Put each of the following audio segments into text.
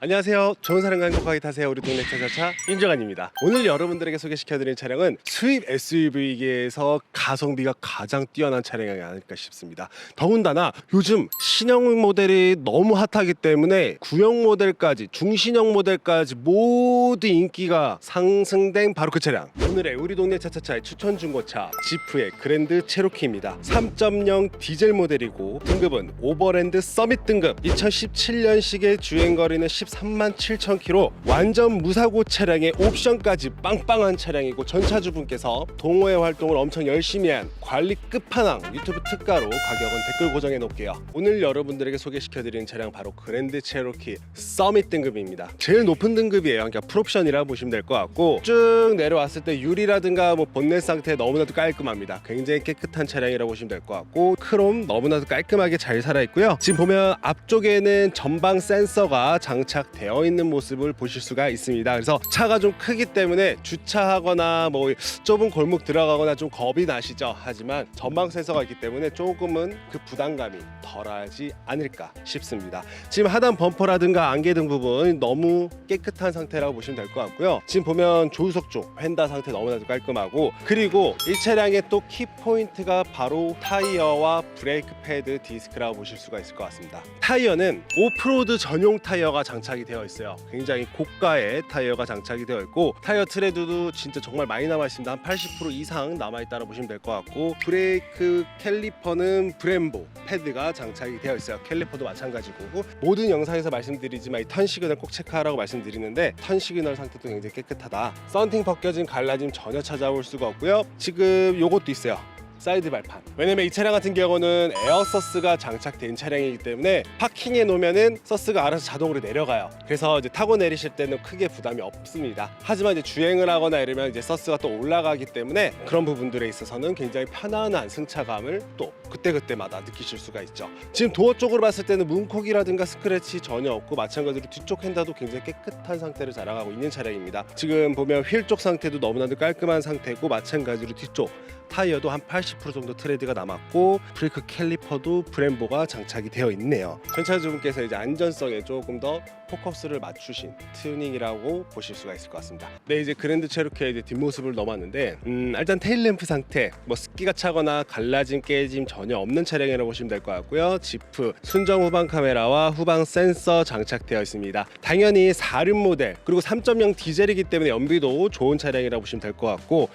안녕하세요. 좋은 사람과 행복하게 타세요. 우리 동네 차차차 인정환입니다. 오늘 여러분들에게 소개시켜드릴 차량은 수입 SUV계에서 가성비가 가장 뛰어난 차량이 아닐까 싶습니다. 더군다나 요즘 신형 모델이 너무 핫하기 때문에 구형 모델까지 중신형 모델까지 모두 인기가 상승된 바로 그 차량. 오늘의 우리 동네 차차차의 추천 중고차 지프의 그랜드 체로키입니다. 3.0 디젤 모델이고 등급은 오버랜드 서밋 등급 2017년식의 주행거리는 13만 7천 킬로 완전 무사고 차량의 옵션까지 빵빵한 차량이고 전차주분께서 동호회 활동을 엄청 열심히 한 관리 끝판왕 유튜브 특가로 가격은 댓글 고정해 놓을게요. 오늘 여러분들에게 소개시켜드리는 차량 바로 그랜드 체로키 서밋 등급입니다. 제일 높은 등급이에요. 그러니까 풀옵션이라 보시면 될 것 같고 쭉 내려왔을 때 유리라든가 뭐 본넷 상태 너무나도 깔끔합니다. 굉장히 깨끗한 차량이라고 보시면 될 것 같고 크롬 너무나도 깔끔하게 잘 살아 있고요. 지금 보면 앞쪽에는 전방 센서가 장착 되어 있는 모습을 보실 수가 있습니다. 그래서 차가 좀 크기 때문에 주차하거나 뭐 좁은 골목 들어가거나 좀 겁이 나시죠. 하지만 전방 센서가 있기 때문에 조금은 그 부담감이 덜하지 않을까 싶습니다. 지금 하단 범퍼라든가 안개 등 부분 너무 깨끗한 상태라고 보시면 될 것 같고요. 지금 보면 조수석 쪽 휀다 상태 너무나도 깔끔하고 그리고 이 차량의 또 키포인트가 바로 타이어와 브레이크 패드 디스크라고 보실 수가 있을 것 같습니다. 타이어는 오프로드 전용 타이어가 장착 이 되어 있어요. 굉장히 고가의 타이어가 장착이 되어 있고 타이어 트레드도 진짜 정말 많이 남아 있습니다. 한 80% 이상 남아 있다고 보시면 될 것 같고 브레이크 캘리퍼는 브렘보 패드가 장착이 되어 있어요. 캘리퍼도 마찬가지고. 모든 영상에서 말씀드리지만 이 턴 시그널 꼭 체크하라고 말씀드리는데 턴 시그널 상태도 굉장히 깨끗하다. 썬팅 벗겨진 갈라짐 전혀 찾아볼 수가 없고요. 지금 요것도 있어요 사이드 발판. 왜냐면 이 차량 같은 경우는 에어 서스가 장착된 차량이기 때문에 파킹에 놓으면은 서스가 알아서 자동으로 내려가요. 그래서 이제 타고 내리실 때는 크게 부담이 없습니다. 하지만 이제 주행을 하거나 이러면 이제 서스가 또 올라가기 때문에 그런 부분들에 있어서는 굉장히 편안한 승차감을 또 그때그때마다 느끼실 수가 있죠 지금 도어 쪽으로 봤을 때는 문콕이라든가 스크래치 전혀 없고 마찬가지로 뒤쪽 핸다도 굉장히 깨끗한 상태를 자랑하고 있는 차량입니다 지금 보면 휠 쪽 상태도 너무나도 깔끔한 상태고 마찬가지로 뒤쪽 타이어도 한 80% 정도 트레드가 남았고 브레이크 캘리퍼도 브em보가 장착이 되어 있네요. 전차주분께서 이제 안전성에 조금 더 포커스를 맞추신 튜닝이라고 보실 수가 있을 것 같습니다. 네 이제 그랜드 체로키의 뒷모습을 넘었는데 음, 일단 테일램프 상태 뭐 습기가 차거나 갈라짐 깨짐 전혀 없는 차량이라고 보시면 될 것 같고요. 지프 순정 후방 카메라와 후방 센서 장착되어 있습니다. 당연히 4륜 모델 그리고 3.0 디젤이기 때문에 연비도 좋은 차량이라고 보시면 될 것 같고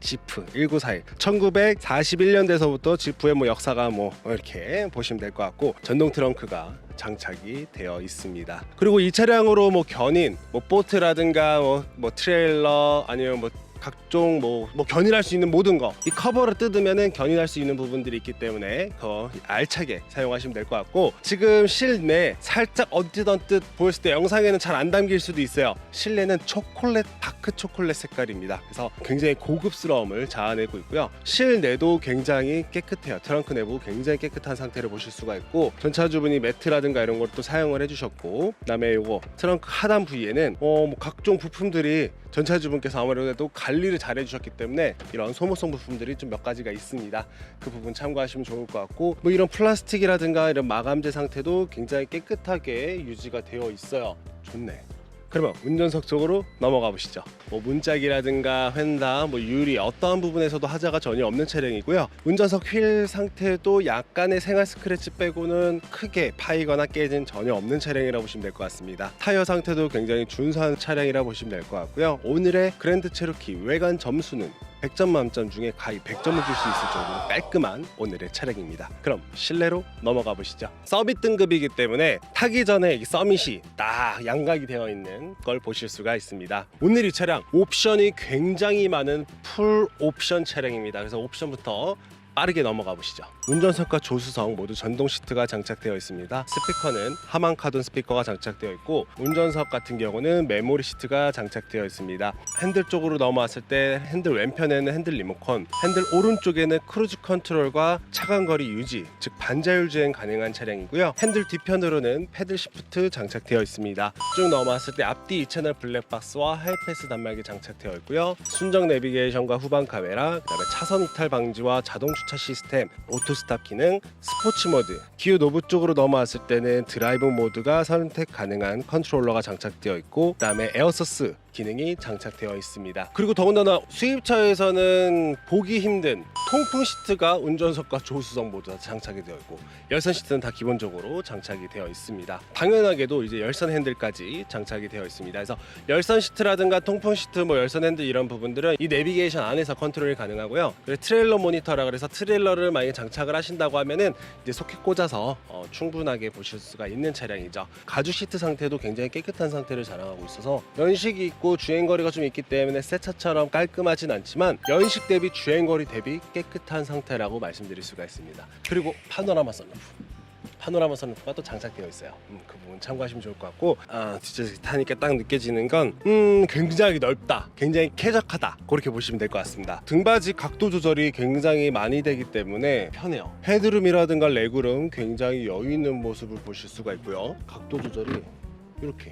지프 1941 1941년대서부터 지프의 뭐 역사가 뭐 이렇게 보시면 될 것 같고 전동 트렁크가 장착이 되어 있습니다. 그리고 이 차량으로 뭐 견인, 뭐 보트라든가 뭐, 뭐 트레일러 아니면 뭐 각종 뭐, 뭐 견인할 수 있는 모든 거. 이 커버를 뜯으면은 견인할 수 있는 부분들이 있기 때문에 더 알차게 사용하시면 될 것 같고 지금 실내 살짝 언뜻언뜻 보였을 때 영상에는 잘 안 담길 수도 있어요. 실내는 초콜릿 다크 초콜릿 색깔입니다. 그래서 굉장히 고급스러움을 자아내고 있고요. 실내도 굉장히 깨끗해요. 트렁크 내부 굉장히 깨끗한 상태를 보실 수가 있고 전차주분이 매트라든가 이런 걸또 사용을 해주셨고 그다음에 요거 트렁크 하단 부위에는 어, 뭐 각종 부품들이 전차주분께서 아무래도 관리를 잘 해주셨기 때문에 이런 소모성 부품들이 좀 몇 가지가 있습니다. 그 부분 참고하시면 좋을 것 같고 뭐 이런 플라스틱이라든가 이런 마감재 상태도 굉장히 깨끗하게 유지가 되어 있어요. 좋네. 그러면 운전석 쪽으로 넘어가 보시죠. 뭐 문짝이라든가 휀다, 뭐 유리 어떠한 부분에서도 하자가 전혀 없는 차량이고요. 운전석 휠 상태도 약간의 생활 스크래치 빼고는 크게 파이거나 깨진 전혀 없는 차량이라고 보시면 될 것 같습니다. 타이어 상태도 굉장히 준수한 차량이라 고 보시면 될 것 같고요. 오늘의 그랜드 체로키 외관 점수는 100점 만점 중에 가히 100점을 줄 수 있을 정도로 깔끔한 오늘의 차량입니다. 그럼 실내로 넘어가 보시죠. 서밋 등급이기 때문에 타기 전에 이 서밋이 딱 양각이 되어 있는 걸 보실 수가 있습니다. 오늘 이 차량 옵션이 굉장히 많은 풀 옵션 차량입니다. 그래서 옵션부터 빠르게 넘어가 보시죠. 운전석과 조수석 모두 전동 시트가 장착되어 있습니다. 스피커는 하만 카돈 스피커가 장착되어 있고 운전석 같은 경우는 메모리 시트가 장착되어 있습니다. 핸들 쪽으로 넘어왔을 때 핸들 왼편에는 핸들 리모컨, 핸들 오른쪽에는 크루즈 컨트롤과 차간 거리 유지, 즉 반자율 주행 가능한 차량이고요. 핸들 뒤편으로는 패들 시프트 장착되어 있습니다. 쭉 넘어왔을 때 앞뒤 2채널 블랙박스와 하이패스 단말기 장착되어 있고요. 순정 내비게이션과 후방 카메라, 그다음에 차선 이탈 방지와 자동 주차 시스템, 오토 스탑 기능, 스포츠 모드, 기어 노브 쪽으로 넘어왔을 때는 드라이브 모드가 선택 가능한 컨트롤러가 장착되어 있고 그다음에 에어서스 기능이 장착되어 있습니다. 그리고 더군다나 수입차에서는 보기 힘든 통풍 시트가 운전석과 조수석 모두 다 장착이 되어 있고 열선 시트는 다 기본적으로 장착이 되어 있습니다. 당연하게도 이제 열선 핸들까지 장착이 되어 있습니다. 그래서 열선 시트라든가 통풍 시트, 뭐 열선 핸들 이런 부분들은 이 내비게이션 안에서 컨트롤이 가능하고요. 그리고 트레일러 모니터라 그래서 트레일러를 만약에 장착을 하신다고 하면은 이제 소켓 꽂아서 어, 충분하게 보실 수가 있는 차량이죠. 가죽 시트 상태도 굉장히 깨끗한 상태를 자랑하고 있어서 연식이 있고 주행 거리가 좀 있기 때문에 새 차처럼 깔끔하진 않지만 연식 대비 주행 거리 대비 깨끗한 상태라고 말씀드릴 수가 있습니다. 그리고 파노라마 선루프. 파노라마 선루프가 또 장착되어 있어요. 음, 그 부분 참고하시면 좋을 것 같고 아, 뒷좌석에 타니까 딱 느껴지는 건 음, 굉장히 넓다, 굉장히 쾌적하다 그렇게 보시면 될 것 같습니다. 등받이 각도 조절이 굉장히 많이 되기 때문에 편해요. 헤드룸이라든가 레그룸 굉장히 여유 있는 모습을 보실 수가 있고요. 각도 조절이 이렇게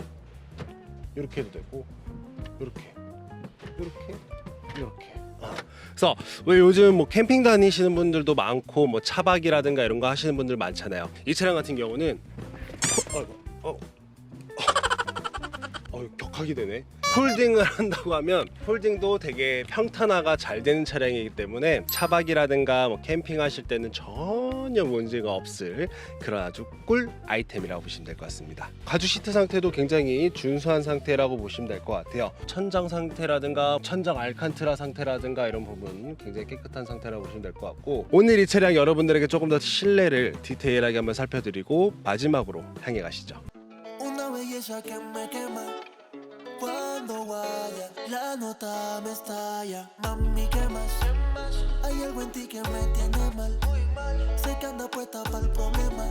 이렇게 해도 되고 이렇게 이렇게 이렇게. 아, 그래서 왜 요즘 뭐 캠핑 다니시는 분들도 많고 뭐 차박이라든가 이런 거 하시는 분들 많잖아요. 이 차량 같은 경우는 어, 아이고, 어, 어, 격하게 되네. 폴딩을 한다고 하면 폴딩도 되게 평탄화가 잘 되는 차량이기 때문에 차박이라든가 뭐 캠핑하실 때는 전혀 문제가 없을 그런 아주 꿀 아이템이라고 보시면 될 것 같습니다. 가죽 시트 상태도 굉장히 준수한 상태라고 보시면 될 것 같아요. 천장 상태라든가 천장 알칸트라 상태라든가 이런 부분 굉장히 깨끗한 상태라고 보시면 될 것 같고 오늘 이 차량 여러분들에게 조금 더 실내를 디테일하게 한번 살펴드리고 마지막으로 향해 가시죠. Cuando vaya, la nota me estalla. Mami, ¿qué más? Hay algo en ti que me tiene mal. Sé que anda puesta para el problema.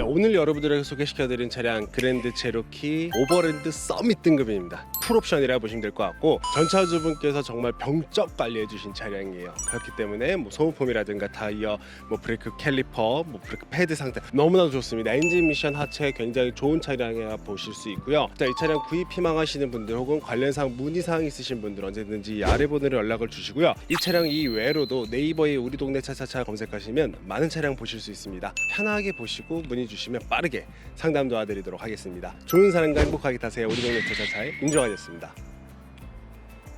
네, 오늘 여러분들에게 소개시켜드린 차량 그랜드 체로키 오버랜드 서밋 등급입니다. 풀옵션이라 보시면 될 것 같고 전차주분께서 정말 병적 관리해 주신 차량이에요. 그렇기 때문에 뭐 소모품이라든가 타이어, 뭐 브레이크 캘리퍼, 뭐 브레이크 패드 상태 너무나도 좋습니다. 엔진 미션 하체 굉장히 좋은 차량이라 보실 수 있고요. 자, 이 차량 구입 희망하시는 분들 혹은 관련상 문의사항 있으신 분들 언제든지 이 아래 번호로 연락을 주시고요. 이 차량 이외로도 네이버에 우리 동네 차차차 검색하시면 많은 차량 보실 수 있습니다. 편하게 보시고 문의 주시면 빠르게 상담 도와드리도록 하겠습니다. 좋은 사람과 행복하게 타세요. 우리 동네 차차차의 윤정환이었 습니다.